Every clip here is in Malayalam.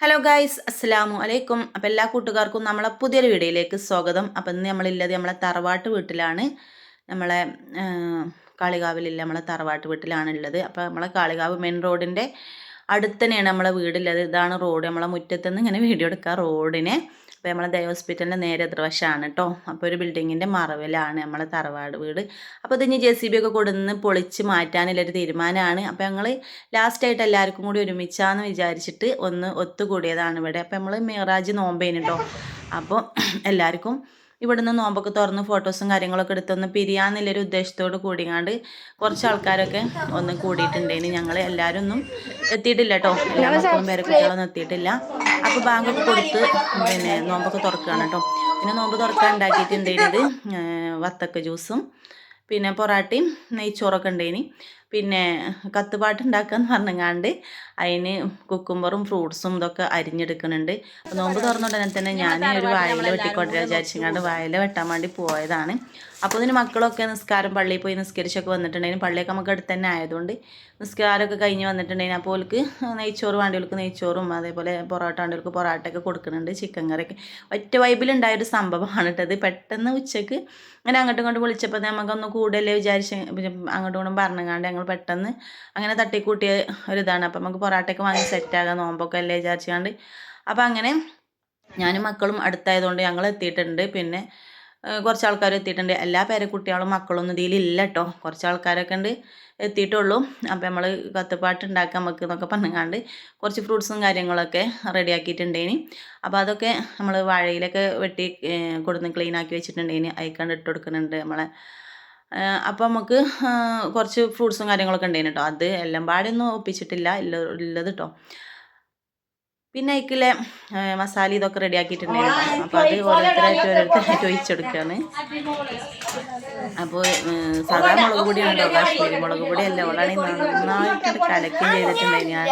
ഹലോ ഗായ്സ് അസ്സലാമു അലൈക്കും അപ്പോൾ എല്ലാ കൂട്ടുകാർക്കും നമ്മളെ പുതിയൊരു വീഡിയോയിലേക്ക് സ്വാഗതം. അപ്പം ഇന്ന് നമ്മളില്ലത് നമ്മളെ തറവാട്ട് വീട്ടിലാണ്. നമ്മളെ കാളികാവിലില്ല നമ്മളെ തറവാട്ട് വീട്ടിലാണ് ഉള്ളത് അപ്പോൾ നമ്മളെ കാളികാവ് മെയിൻ റോഡിന്റെ അടുത്ത് തന്നെയാണ് നമ്മളെ വീടുള്ളത്. ഇതാണ് റോഡ് നമ്മളെ മുറ്റത്തുനിന്ന് ഇങ്ങനെ വീഡിയോ എടുക്കുക റോഡിനെ അപ്പോൾ നമ്മളെ ദയ ഹോസ്പിറ്റലിന്റെ നേരെ എതിർവശമാണ് കേട്ടോ അപ്പോൾ ഒരു ബിൽഡിങ്ങിന്റെ മറവിലാണ് നമ്മളെ തറവാട് വീട്. അപ്പോൾ ഇതിന് ജെ സി ബി ഒക്കെ കൊടുന്ന് പൊളിച്ച് മാറ്റാനുള്ളൊരു തീരുമാനമാണ്. അപ്പോൾ ഞങ്ങൾ ലാസ്റ്റായിട്ട് എല്ലാവർക്കും കൂടി ഒരുമിച്ചാന്ന് വിചാരിച്ചിട്ട് ഒന്ന് ഒത്തുകൂടിയതാണ് ഇവിടെ. അപ്പോൾ നമ്മൾ മിറാജ് നോമ്പേന് കേട്ടോ അപ്പോൾ എല്ലാവർക്കും ഇവിടുന്ന് നോമ്പൊക്കെ തുറന്ന് ഫോട്ടോസും കാര്യങ്ങളൊക്കെ എടുത്തൊന്ന് പിരിയാന്നുള്ളൊരു ഉദ്ദേശത്തോട് കൂടിയാണ്ട് കുറച്ച് ആൾക്കാരൊക്കെ ഒന്ന് കൂടിയിട്ടുണ്ടേന്. ഞങ്ങൾ എല്ലാവരും ഒന്നും എത്തിയിട്ടില്ല കേട്ടോ എല്ലാ മക്കളും പേരെ കുട്ടികളൊന്നും എത്തിയിട്ടില്ല. അപ്പോൾ ബാങ്കൊക്കെ കൊടുത്ത് പിന്നെ നോമ്പൊക്കെ തുറക്കുകയാണ് കേട്ടോ. പിന്നെ നോമ്പ് തുറക്കാൻ ഉണ്ടാക്കിയിട്ട് ഉണ്ടാക്കിയിട്ടുണ്ടേനത് വത്തക്ക ജ്യൂസും പിന്നെ പൊറാട്ടയും നെയ്ച്ചോറൊക്കെ ഉണ്ടേനി. പിന്നെ കത്തുപാട്ട് ഉണ്ടാക്കാന്ന് പറഞ്ഞങ്ങാണ്ട് അതിന് കുക്കുംബറും ഫ്രൂട്ട്സും ഇതൊക്കെ അരിഞ്ഞെടുക്കുന്നുണ്ട്. അപ്പോൾ നോമ്പ് തുറന്നുടനെ തന്നെ ഞാൻ ഒരു വാഴയില വെട്ടിക്കൊണ്ടിരാ വിചാരിച്ചിങ്ങാണ്ട് വയല വെട്ടാൻ വേണ്ടി പോയതാണ്. അപ്പോൾ ഇതിന് മക്കളൊക്കെ നിസ്കാരം പള്ളിയിൽ പോയി നിസ്കരിച്ചൊക്കെ വന്നിട്ടുണ്ടെങ്കിൽ പള്ളിയൊക്കെ നമുക്ക് അടുത്ത് തന്നെ ആയതുകൊണ്ട് നിസ്കാരമൊക്കെ കഴിഞ്ഞ് വന്നിട്ടുണ്ടെങ്കിൽ അപ്പോൾ ഓൾക്ക് നെയ്ച്ചോറ് വേണ്ടിയവർക്ക് നെയ്ച്ചോറും അതേപോലെ പൊറോട്ട വേണ്ടിയവർക്ക് പൊറോട്ടയൊക്കെ കൊടുക്കുന്നുണ്ട് ചിക്കൻ കറിയൊക്കെ. ഒറ്റ വൈബിലുണ്ടായൊരു സംഭവമാണ് കേട്ടത് പെട്ടെന്ന് ഉച്ചയ്ക്ക് അങ്ങനെ അങ്ങോട്ടും ഇങ്ങോട്ടും വിളിച്ചപ്പോൾ നമുക്കൊന്ന് കൂടുതൽ വിചാരിച്ച് അങ്ങോട്ടും ഇങ്ങോട്ടും പറഞ്ഞങ്ങാണ്ട് ഞങ്ങൾ പെട്ടെന്ന് അങ്ങനെ തട്ടിക്കൂട്ടിയ ഒരിതാണ്. അപ്പം നമുക്ക് പൊറോട്ടയൊക്കെ വാങ്ങി സെറ്റാകാം നോമ്പൊക്കെ അല്ലേ വിചാരിച്ചുകൊണ്ട് അപ്പോൾ അങ്ങനെ ഞാനും മക്കളും അടുത്തായതുകൊണ്ട് ഞങ്ങൾ എത്തിയിട്ടുണ്ട്. പിന്നെ കുറച്ച് ആൾക്കാർ എത്തിയിട്ടുണ്ട്. എല്ലാ പേരക്കുട്ടികളും മക്കളൊന്നും ഇതിലില്ല കേട്ടോ കുറച്ച് ആൾക്കാരൊക്കെ ഉണ്ട് എത്തിയിട്ടുള്ളൂ. അപ്പോൾ നമ്മൾ കത്തുപാട്ട് ഉണ്ടാക്കാൻ നമുക്ക് എന്നൊക്കെ പറഞ്ഞുകൊണ്ട് കുറച്ച് ഫ്രൂട്ട്സും കാര്യങ്ങളൊക്കെ റെഡിയാക്കിയിട്ടുണ്ടേനി. അപ്പോൾ അതൊക്കെ നമ്മൾ വാഴയിലൊക്കെ വെട്ടി കൊടുന്ന് ക്ലീൻ ആക്കി വെച്ചിട്ടുണ്ടേനി. അയക്കാണ്ട് ഇട്ട് കൊടുക്കുന്നുണ്ട് നമ്മളെ അപ്പോൾ നമുക്ക് കുറച്ച് ഫ്രൂട്ട്സും കാര്യങ്ങളൊക്കെ ഉണ്ടേനി കേട്ടോ അത് എല്ലാം പാടൊന്നും ഒപ്പിച്ചിട്ടില്ല. ഇല്ല ഉള്ളത് കേട്ടോ പിന്നെ ഇക്കിലെ മസാല ഇതൊക്കെ റെഡി ആക്കിയിട്ടുണ്ടായിരുന്നു. അപ്പോൾ അത് ഓരോരുത്തരായിട്ട് ഓരോരുത്തരായിട്ട് ഒഴിച്ചെടുക്കുകയാണ് അപ്പോൾ സാധാ മുളക് പൊടിയുണ്ടോ കാശ്മീരി മുളക് പൊടിയല്ല അവളാണെങ്കിൽ നന്നായിട്ട് കലക്കും ചെയ്തിട്ടുണ്ടായി ഞാൻ.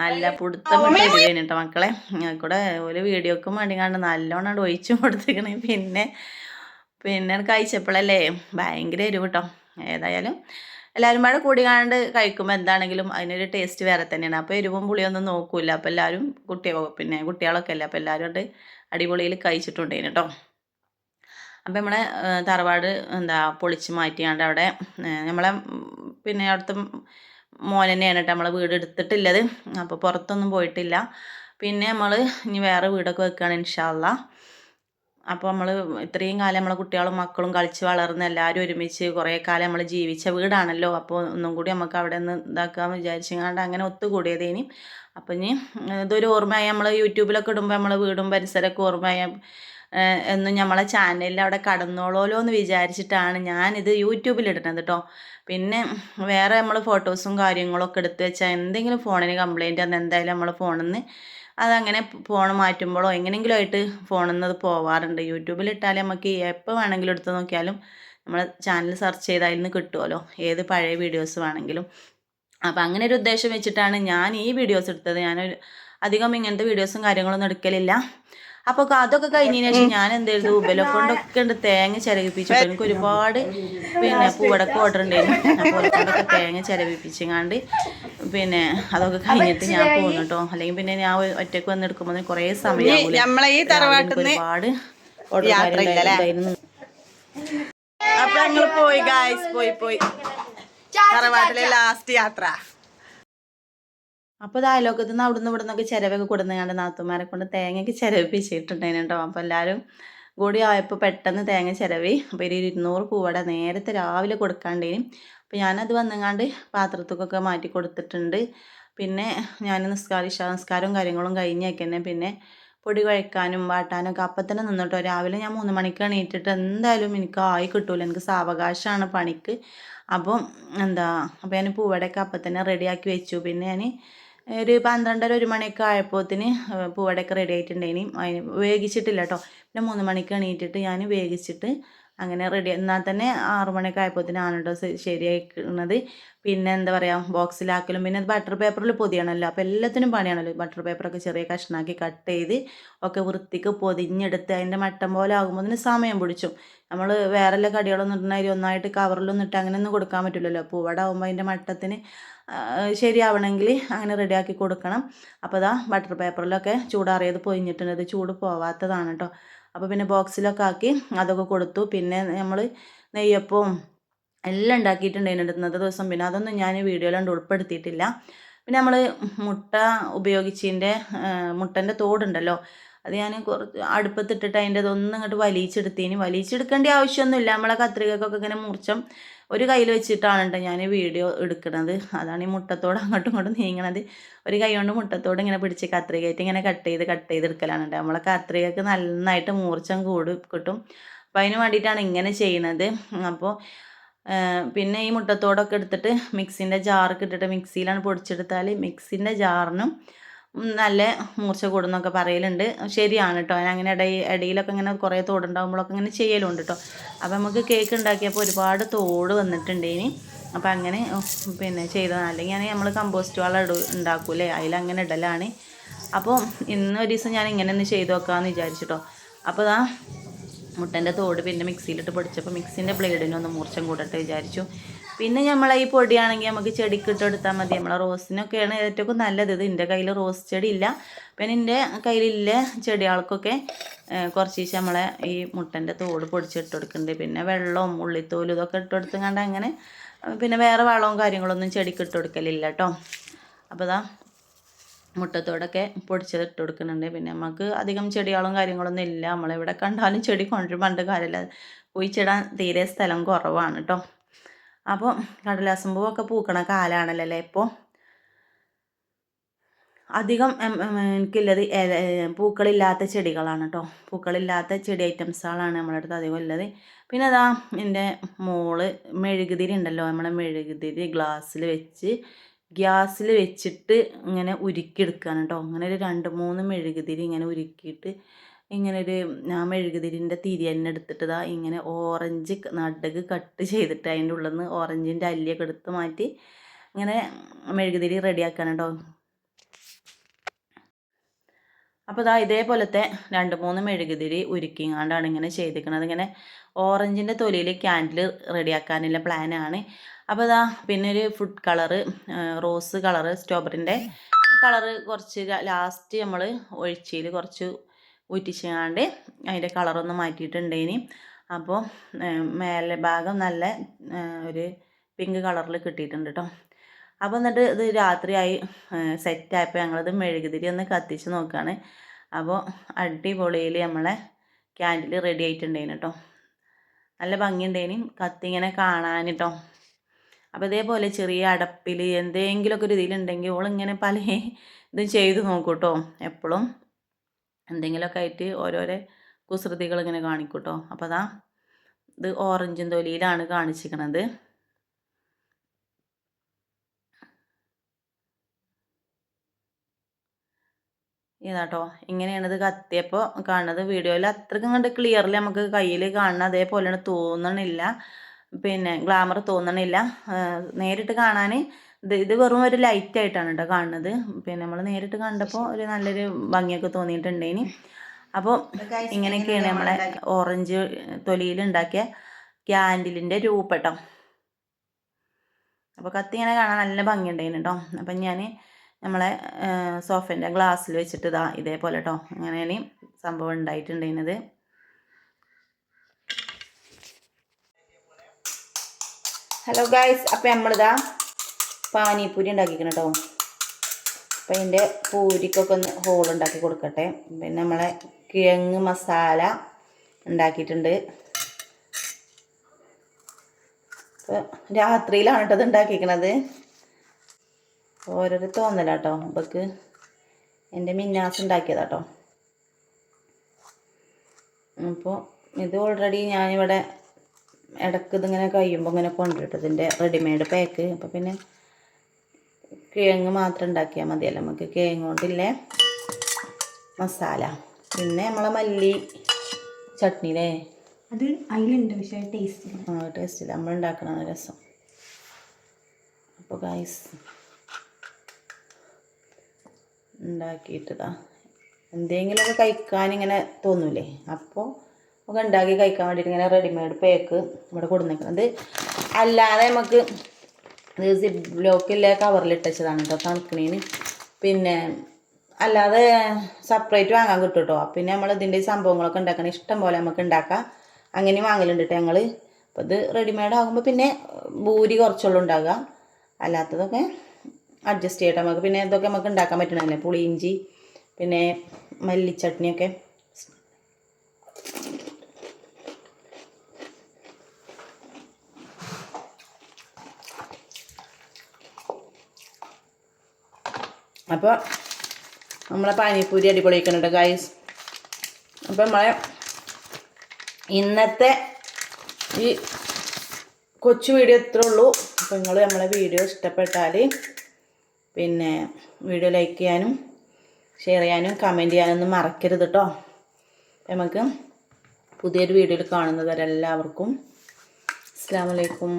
നല്ല പുടുത്തം വിട്ടിരുന്നു കേട്ടോ മക്കളെ. കൂടെ ഒരു വീഡിയോക്കും വേണ്ടി കണ്ട് നല്ലോണം ഒഴിച്ചും കൊടുത്തേക്കണേ പിന്നെ പിന്നെ കഴിച്ചപ്പോഴല്ലേ ഭയങ്കര എരിവ് കേട്ടോ ഏതായാലും എല്ലാവരും പാടെ കൂടി കാണാണ്ട് കഴിക്കുമ്പോൾ എന്താണെങ്കിലും അതിനൊരു ടേസ്റ്റ് വേറെ തന്നെയാണ്. അപ്പോൾ എരിവും പുളിയൊന്നും നോക്കൂല അപ്പോൾ എല്ലാവരും കുട്ടി പിന്നെ കുട്ടികളൊക്കെ അല്ലേ? അപ്പോൾ എല്ലാവരും കൊണ്ട് അടിപൊളിയിൽ കഴിച്ചിട്ടുണ്ടേന് കേട്ടോ അപ്പോൾ നമ്മളെ തറവാട് എന്താ പൊളിച്ച് മാറ്റിയാണ്ട് അവിടെ നമ്മളെ പിന്നെ അവിടുത്തെ മോൻ തന്നെയാണ് കേട്ടോ നമ്മളെ വീട് എടുത്തിട്ടുള്ളത്. അപ്പോൾ പുറത്തൊന്നും പോയിട്ടില്ല. പിന്നെ നമ്മൾ ഇനി വേറെ വീടൊക്കെ വെക്കുകയാണ് ഇൻഷാല്ല അപ്പോൾ നമ്മൾ ഇത്രയും കാലം നമ്മളെ കുട്ടികളും മക്കളും കളിച്ച് വളർന്ന് എല്ലാവരും ഒരുമിച്ച് കുറേ കാലം നമ്മൾ ജീവിച്ച വീടാണല്ലോ. അപ്പോൾ ഒന്നും കൂടി നമുക്ക് അവിടെ നിന്ന് ഇതാക്കാമെന്ന് വിചാരിച്ചങ്ങാണ്ട് അങ്ങനെ ഒത്തുകൂടിയതേനി. അപ്പം ഇനി ഇതൊരു ഓർമ്മയായി. നമ്മൾ യൂട്യൂബിലൊക്കെ ഇടുമ്പോൾ നമ്മൾ വീടും പരിസരമൊക്കെ ഓർമ്മയായ. എന്നും നമ്മളെ ചാനലിൽ അവിടെ കടന്നോളോലോ എന്ന് വിചാരിച്ചിട്ടാണ് ഞാനിത് യൂട്യൂബിൽ ഇടുന്നത് കേട്ടോ പിന്നെ വേറെ നമ്മൾ ഫോട്ടോസും കാര്യങ്ങളൊക്കെ എടുത്ത് വെച്ചാൽ എന്തെങ്കിലും ഫോണിന് കംപ്ലൈന്റ് അന്ന് എന്തായാലും നമ്മൾ ഫോണിൽ നിന്ന് അതങ്ങനെ ഫോൺ മാറ്റുമ്പോഴോ എങ്ങനെയെങ്കിലും ആയിട്ട് ഫോണിൽ നിന്ന് പോവാറുണ്ട്. യൂട്യൂബിൽ ഇട്ടാലും നമുക്ക് എപ്പോൾ വേണമെങ്കിലും എടുത്ത് നോക്കിയാലും നമ്മൾ ചാനൽ സെർച്ച് ചെയ്താൽ അതിൽ നിന്ന് കിട്ടുമല്ലോ ഏത് പഴയ വീഡിയോസ് വേണമെങ്കിലും. അപ്പം അങ്ങനെ ഒരു ഉദ്ദേശം വെച്ചിട്ടാണ് ഞാൻ ഈ വീഡിയോസ് എടുത്തത്. ഞാൻ അധികം ഇങ്ങനത്തെ വീഡിയോസും കാര്യങ്ങളൊന്നും എടുക്കലില്ല. അപ്പോൾ അതൊക്കെ കഴിഞ്ഞതിന് ശേഷം ഞാൻ എന്ത് ചെയ്തു? ഉബലെ കൊണ്ടൊക്കെ ഉണ്ട് തേങ്ങ ചിരകിപ്പിച്ചു എനിക്ക് ഒരുപാട് പിന്നെ പൂവടക്കം ഓർഡർ ഉണ്ടായിരുന്നു അപ്പോൾ കൊണ്ടൊക്കെ തേങ്ങ ചിരവിപ്പിച്ചങ്ങാണ്ട് പിന്നെ അതൊക്കെ കഴിഞ്ഞിട്ട് ഞാൻ പോകുന്നു കേട്ടോ അല്ലെങ്കിൽ പിന്നെ ഞാൻ ഒറ്റയ്ക്ക് വന്ന് എടുക്കുമ്പോൾ കുറേ സമയം ഒരുപാട് അപ്പൊ ഞങ്ങൾ പോയി ഗായ്സ് പോയി പോയി. തറവാട്ടിലെ ലാസ്റ്റ് യാത്ര. അപ്പോൾ ഇത് അയലോക്കത്ത് നിന്ന് അവിടുന്ന് ഇവിടെ നിന്നൊക്കെ ചിരവൊക്കെ കൊടുന്നുകൊണ്ട് നാത്തുമാരെ കൊണ്ട് തേങ്ങയ്ക്ക് ചിരവിപ്പിച്ചിട്ടുണ്ടായിരുന്നു കേട്ടോ അപ്പോൾ എല്ലാവരും കൂടി ആയപ്പോൾ പെട്ടെന്ന് തേങ്ങ ചിരവി. അപ്പോൾ ഒരു ഇരുന്നൂറ് പൂവട നേരത്തെ രാവിലെ കൊടുക്കാണ്ടേനും. അപ്പോൾ ഞാനത് വന്നങ്ങാണ്ട് പാത്രത്തൊക്കെ മാറ്റി കൊടുത്തിട്ടുണ്ട്. പിന്നെ ഞാൻ നിസ്കാര നിസ്കാരവും കാര്യങ്ങളും കഴിഞ്ഞൊക്കെ തന്നെ പിന്നെ പൊടി കുഴക്കാനും വാട്ടാനും ഒക്കെ അപ്പം തന്നെ നിന്നിട്ടോ രാവിലെ ഞാൻ മൂന്ന് മണിക്ക് എണീറ്റിട്ട് എന്തായാലും എനിക്ക് ആയി കിട്ടൂല. എനിക്ക് സാവകാശമാണ് പണിക്ക്. അപ്പം എന്താ അപ്പം ഞാൻ പൂവടയൊക്കെ അപ്പം തന്നെ റെഡിയാക്കി വെച്ചു. പിന്നെ ഞാൻ ഒരു പന്ത്രണ്ടര ഒരു മണിയൊക്കെ ആയപ്പോത്തിന് പൂവടയൊക്കെ റെഡി ആയിട്ടുണ്ടായിനി. അതിന് വേവിച്ചിട്ടില്ല കേട്ടോ പിന്നെ മൂന്ന് മണിക്ക് എണീറ്റിട്ട് ഞാൻ വേവിച്ചിട്ട് അങ്ങനെ റെഡി എന്നാൽ തന്നെ ആറു മണിയൊക്കെ ആയപ്പോഴത്തേനാണ് കേട്ടോ ശരിയാക്കുന്നത് പിന്നെ എന്താ പറയുക ബോക്സിലാക്കലും പിന്നെ ബട്ടർ പേപ്പറിൽ പൊതിയണമല്ലോ അപ്പോൾ എല്ലാത്തിനും പണിയാണല്ലോ. ബട്ടർ പേപ്പറൊക്കെ ചെറിയ കഷ്ണാക്കി കട്ട് ചെയ്ത് ഒക്കെ വൃത്തിക്ക് പൊതിഞ്ഞെടുത്ത് അതിന്റെ മട്ടം പോലെ ആകുമ്പോൾ സമയം പിടിച്ചു. നമ്മൾ വേറെ എല്ലാ കടികളൊന്നും ഇടണമാതിരി ഒന്നായിട്ട് കവറിലൊന്നും ഇട്ട് അങ്ങനെയൊന്നും കൊടുക്കാൻ പറ്റില്ലല്ലോ. പൂവട ആകുമ്പോൾ അതിന്റെ മട്ടത്തിന് ശരിയാവണമെങ്കിൽ അങ്ങനെ റെഡിയാക്കി കൊടുക്കണം. അപ്പോൾ ഇതാ ബട്ടർ പേപ്പറിലൊക്കെ ചൂടാറിയത് പൊതിഞ്ഞിട്ടുണ്ട് ചൂട് പോവാത്തതാണ് കേട്ടോ അപ്പോൾ പിന്നെ ബോക്സിലൊക്കെ ആക്കി അതൊക്കെ കൊടുത്തു. പിന്നെ നമ്മൾ നെയ്യപ്പവും എല്ലാം ഉണ്ടാക്കിയിട്ടുണ്ടായിരുന്നു ഇന്നത്തെ ദിവസം. പിന്നെ അതൊന്നും ഞാൻ വീഡിയോയിലുണ്ട് ഉൾപ്പെടുത്തിയിട്ടില്ല. പിന്നെ നമ്മൾ മുട്ട ഉപയോഗിച്ചതിന്റെ മുട്ടന്റെ തോടുണ്ടല്ലോ. അത് ഞാൻ കുറച്ച് അടുപ്പത്തിട്ടിട്ട് അതിന്റെ ഇതൊന്നും ഇങ്ങോട്ട് വലിയിച്ചെടുത്തേന് വലിയിച്ചെടുക്കേണ്ട ആവശ്യമൊന്നുമില്ല. നമ്മളെ കത്രികക്കൊക്കെ ഇങ്ങനെ മുറിച്ചം ഒരു കയ്യിൽ വെച്ചിട്ടാണ് കേട്ടോ ഞാൻ വീഡിയോ എടുക്കുന്നത് അതാണ് ഈ മുട്ടത്തോട് അങ്ങോട്ടും ഇങ്ങോട്ടും നീങ്ങണത്. ഒരു കൈ കൊണ്ട് മുട്ടത്തോട് ഇങ്ങനെ പിടിച്ച് കത്രികയായിട്ട് ഇങ്ങനെ കട്ട് ചെയ്ത് കട്ട് ചെയ്ത് കേട്ടോ. നമ്മളെ കത്രികക്ക് നന്നായിട്ട് മൂർച്ചം കൂടി കിട്ടും. അപ്പോൾ അതിന് വേണ്ടിയിട്ടാണ് ഇങ്ങനെ ചെയ്യണത്. അപ്പോൾ പിന്നെ ഈ മുട്ടത്തോടൊക്കെ എടുത്തിട്ട് മിക്സിന്റെ ജാറൊക്കെ ഇട്ടിട്ട് മിക്സിയിലാണ് പൊടിച്ചെടുത്താൽ മിക്സിന്റെ ജാറിനും നല്ല മൂർച്ച കൂടുന്നൊക്കെ പറയലുണ്ട്. ശരിയാണ് കേട്ടോ ഞാൻ അങ്ങനെ ഇടയിൽ ഇടയിലൊക്കെ ഇങ്ങനെ കുറേ തോടുണ്ടാകുമ്പോഴൊക്കെ ഇങ്ങനെ ചെയ്യലുണ്ട് കേട്ടോ അപ്പോൾ നമുക്ക് കേക്ക് ഉണ്ടാക്കിയപ്പോൾ ഒരുപാട് തോട് വന്നിട്ടുണ്ട് ഇനി. അപ്പോൾ അങ്ങനെ പിന്നെ ചെയ്തതാണ് അല്ലെങ്കിൽ ഞാൻ നമ്മൾ കമ്പോസ്റ്റ് വളം ഇട ഉണ്ടാക്കൂലേ? അതിലങ്ങനെ ഇടലാണ്. അപ്പോൾ ഇന്ന് ഒരു ദിവസം ഞാൻ ഇങ്ങനെ ഒന്ന് ചെയ്ത് നോക്കാമെന്ന് വിചാരിച്ചിട്ടോ അപ്പോൾ ഇതാ മുട്ടന്റെ തോട് പിന്നെ മിക്സിയിലിട്ട് പൊടിച്ചപ്പോൾ മിക്സിന്റെ ബ്ലേഡിനൊന്ന് മൂർച്ചം കൂടട്ടെ വിചാരിച്ചു. പിന്നെ നമ്മൾ ഈ പൊടിയാണെങ്കിൽ നമുക്ക് ചെടിക്ക് ഇട്ട് കൊടുത്താൽ മതി. നമ്മളെ റോസിനൊക്കെയാണ് ഏറ്റവും നല്ലത്. ഇത് എന്റെ കയ്യിൽ റോസ് ചെടി ഇല്ല പിന്നെ എന്റെ കയ്യിലില്ല ചെടികൾക്കൊക്കെ കുറച്ച് ദിവസം നമ്മളെ ഈ മുട്ടന്റെ തോട് പൊടിച്ചിട്ട് കൊടുക്കുന്നുണ്ട് പിന്നെ വെള്ളവും ഉള്ളിത്തോലും ഇതൊക്കെ ഇട്ട് കൊടുത്തുകൊണ്ട് അങ്ങനെ പിന്നെ വേറെ വളവും കാര്യങ്ങളൊന്നും ചെടിക്ക് ഇട്ട് കൊടുക്കലില്ല കേട്ടോ അപ്പോൾ ഇതാ മുട്ടത്തോടൊക്കെ പൊടിച്ചത് ഇട്ട് കൊടുക്കുന്നുണ്ട്. പിന്നെ നമുക്ക് അധികം ചെടികളും കാര്യങ്ങളൊന്നും ഇല്ല. നമ്മളെവിടെ കണ്ടാലും ചെടി കൊണ്ടുവരും പണ്ട് കാര്യമില്ല കുഴിച്ചിടാൻ തീരെ സ്ഥലം കുറവാണ് കേട്ടോ അപ്പോൾ കടലാസം പൂവൊക്കെ പൂക്കണ കാലാണല്ലോ അല്ലേ ഇപ്പോൾ അധികം എനിക്കുള്ളത് പൂക്കളില്ലാത്ത ചെടികളാണ് കേട്ടോ പൂക്കളില്ലാത്ത ചെടി ഐറ്റംസുകളാണ് നമ്മുടെ അടുത്ത് അധികം ഉള്ളത്. പിന്നെ അതാ എന്റെ മോൾ മെഴുകുതിരി ഉണ്ടല്ലോ നമ്മളെ മെഴുകുതിരി ഗ്ലാസ്സിൽ വെച്ച് ഗ്യാസിൽ വെച്ചിട്ട് ഇങ്ങനെ ഉരുക്കിയെടുക്കുകയാണ് കേട്ടോ അങ്ങനെ ഒരു രണ്ട് മൂന്ന് മെഴുകുതിരി ഇങ്ങനെ ഉരുക്കിയിട്ട് ഇങ്ങനെ ഒരു ആ മെഴുകുതിരിന്റെ തിരി തന്നെ എടുത്തിട്ട് ഇതാ ഇങ്ങനെ ഓറഞ്ച് നടുക്ക് കട്ട് ചെയ്തിട്ട് അതിന്റെ ഉള്ളിൽ നിന്ന് ഓറഞ്ചിന്റെ അല്ലിയൊക്കെ എടുത്ത് മാറ്റി ഇങ്ങനെ മെഴുകുതിരി റെഡിയാക്കണം കേട്ടോ അപ്പോൾ ഇതാ ഇതേപോലത്തെ രണ്ട് മൂന്ന് മെഴുകുതിരി ഉരുക്കിങ്ങാണ്ടാണ് ഇങ്ങനെ ചെയ്തിരിക്കുന്നത് ഇങ്ങനെ ഓറഞ്ചിന്റെ തൊലിയിൽ ക്യാൻഡിൽ റെഡിയാക്കാനുള്ള പ്ലാനാണ് അപ്പോൾ ഇതാ പിന്നെ ഒരു ഫുഡ് കളറ് റോസ് കളറ് സ്ട്രോബറിന്റെ കളറ് കുറച്ച് ലാസ്റ്റ് നമ്മൾ ഒഴിച്ചിൽ കുറച്ച് ഊറ്റിച്ചാണ്ട് അതിന്റെ കളറൊന്ന് മാറ്റിയിട്ടുണ്ടേനി. അപ്പോൾ മേലെ ഭാഗം നല്ല ഒരു പിങ്ക് കളറിൽ കിട്ടിയിട്ടുണ്ട് കേട്ടോ അപ്പോൾ എന്നിട്ട് ഇത് രാത്രിയായി സെറ്റായപ്പോൾ ഞങ്ങളിത് മെഴുകുതിരി ഒന്ന് കത്തിച്ച് നോക്കുകയാണ് അപ്പോൾ അടിപൊളിയിൽ നമ്മളെ ക്യാൻഡിൽ റെഡി ആയിട്ടുണ്ടേനു കേട്ടോ നല്ല ഭംഗിയുണ്ടേനും കത്തി ഇങ്ങനെ കാണാൻ കേട്ടോ അപ്പോൾ ഇതേപോലെ ചെറിയ അടപ്പിൽ എന്തെങ്കിലുമൊക്കെ ഒരു ഇതിലുണ്ടെങ്കിൽ ഓളിങ്ങനെ പല ഇതും ചെയ്ത് നോക്കൂട്ടോ കേട്ടോ എപ്പോഴും എന്തെങ്കിലുമൊക്കെ ആയിട്ട് ഓരോരോ കുസൃതികൾ ഇങ്ങനെ കാണിക്കൂട്ടോ. കേട്ടോ അപ്പോൾ അതാ ഇത് ഓറഞ്ചും തൊലിയിലാണ് കാണിച്ചിരിക്കണത്. ഇതാട്ടോ. ഇങ്ങനെയാണ് ഇത് കത്തിയപ്പോൾ കാണുന്നത്. വീഡിയോയിൽ അത്രയ്ക്കും കണ്ട് ക്ലിയർലി നമുക്ക് കയ്യിൽ കാണുന്ന അതേപോലെയാണ് തോന്നണില്ല. പിന്നെ ഗ്ലാമർ തോന്നണില്ല. നേരിട്ട് കാണാൻ ഇത് വെറും ഒരു ലൈറ്റ് ആയിട്ടാണ് കേട്ടോ കാണുന്നത്. പിന്നെ നമ്മൾ നേരിട്ട് കണ്ടപ്പോൾ ഒരു നല്ലൊരു ഭംഗിയൊക്കെ തോന്നിയിട്ടുണ്ടേനി. അപ്പോൾ ഇങ്ങനെയൊക്കെയാണ് നമ്മളെ ഓറഞ്ച് തൊലിയിൽ ഉണ്ടാക്കിയ ക്യാൻഡിലിന്റെ രൂപട്ടം. അപ്പോൾ കത്തി ഇങ്ങനെ കാണാൻ നല്ല ഭംഗിയുണ്ടായിരുന്നു കേട്ടോ അപ്പം ഞാൻ നമ്മളെ സോഫേന്റെ ഗ്ലാസ്സിൽ വെച്ചിട്ട് ഇതാ ഇതേപോലെ കേട്ടോ അങ്ങനെയാണ് സംഭവം ഉണ്ടായിട്ടുണ്ടായിരുന്നത് ഹലോ ഗായ്സ് അപ്പം നമ്മളിതാ പാനിപ്പൂരി ഉണ്ടാക്കിക്കണം കേട്ടോ അപ്പം അതിന്റെ പൂരിക്കൊക്കെ ഒന്ന് ഹോൾ ഉണ്ടാക്കി കൊടുക്കട്ടെ. പിന്നെ നമ്മളെ കിഴങ്ങ് മസാല ഉണ്ടാക്കിയിട്ടുണ്ട്. അപ്പോൾ രാത്രിയിലാണ് കേട്ടോ ഇത് ഉണ്ടാക്കിക്കണത്. ഓരോരു തോന്നലാട്ടോ ഇവക്ക് എന്റെ മിന്നാസ് ഉണ്ടാക്കിയതാട്ടോ അപ്പോൾ ഇത് ഓൾറെഡി ഞാനിവിടെ ഇടയ്ക്ക് ഇതിങ്ങനെ കഴിയുമ്പോൾ ഇങ്ങനെ കൊണ്ടുവരും ഇതിന്റെ റെഡിമെയ്ഡ് പാക്ക് അപ്പോൾ പിന്നെ കിഴങ്ങ് മാത്രം ഉണ്ടാക്കിയാൽ മതിയല്ലോ. നമുക്ക് കിഴങ്ങ് കൊണ്ടില്ലേ? മസാല. പിന്നെ നമ്മളെ മല്ലി ചട്നി അല്ലേ അത് അതിലുണ്ട് പക്ഷേ ടേസ്റ്റ് ആ ടേസ്റ്റില്ല നമ്മൾ ഉണ്ടാക്കണ രസം. അപ്പോൾ ഗൈസ് ഉണ്ടാക്കിയിട്ടതാ. എന്തെങ്കിലുമൊക്കെ കഴിക്കാൻ ഇങ്ങനെ തോന്നൂലേ? അപ്പോൾ ഒക്കെ ഉണ്ടാക്കി കഴിക്കാൻ വേണ്ടിയിട്ട് ഇങ്ങനെ റെഡിമെയ്ഡ് പേക്ക് ഇവിടെ കൊടുന്നേക്കുന്നത് അല്ലാതെ നമുക്ക് ഇത് സിപ്പ് ബ്ലോക്കിലെ കവറിലിട്ടതാണ് കേട്ടോ തണുക്കണീന്. പിന്നെ അല്ലാതെ സെപ്പറേറ്റ് വാങ്ങാൻ കിട്ടും കേട്ടോ പിന്നെ നമ്മൾ ഇതിന്റെ സംഭവങ്ങളൊക്കെ ഉണ്ടാക്കണം ഇഷ്ടം പോലെ നമുക്ക് ഉണ്ടാക്കാം. അങ്ങനെ വാങ്ങലുണ്ട് കേട്ടോ ഞങ്ങൾ അപ്പോൾ ഇത് റെഡിമെയ്ഡ് ആകുമ്പോൾ പിന്നെ ഭൂരി കുറച്ചുള്ളൂ ഉണ്ടാകുക അല്ലാത്തതൊക്കെ അഡ്ജസ്റ്റ് ചെയ്യട്ടെ നമുക്ക്. പിന്നെ ഇതൊക്കെ നമുക്ക് ഉണ്ടാക്കാൻ പറ്റണതല്ലേ? പുളിയിഞ്ചി പിന്നെ മല്ലിച്ചട്നിയൊക്കെ. അപ്പോൾ നമ്മളെ പാനിപ്പൂരി അടിപൊളിയാക്കുന്നുണ്ട് ഗൈസ് അപ്പോൾ നമ്മളെ ഇന്നത്തെ ഈ കൊച്ചു വീഡിയോ ഇത്രേ ഉള്ളൂ. അപ്പോൾ നിങ്ങൾ നമ്മളെ വീഡിയോ ഇഷ്ടപ്പെട്ടാൽ പിന്നെ വീഡിയോ ലൈക്ക് ചെയ്യാനും ഷെയർ ചെയ്യാനും കമന്റ് ചെയ്യാനൊന്നും മറക്കരുത് കേട്ടോ നമുക്ക് പുതിയൊരു വീഡിയോയിൽ കാണുന്നത് വരെ എല്ലാവർക്കും അസ്സാം വലൈക്കും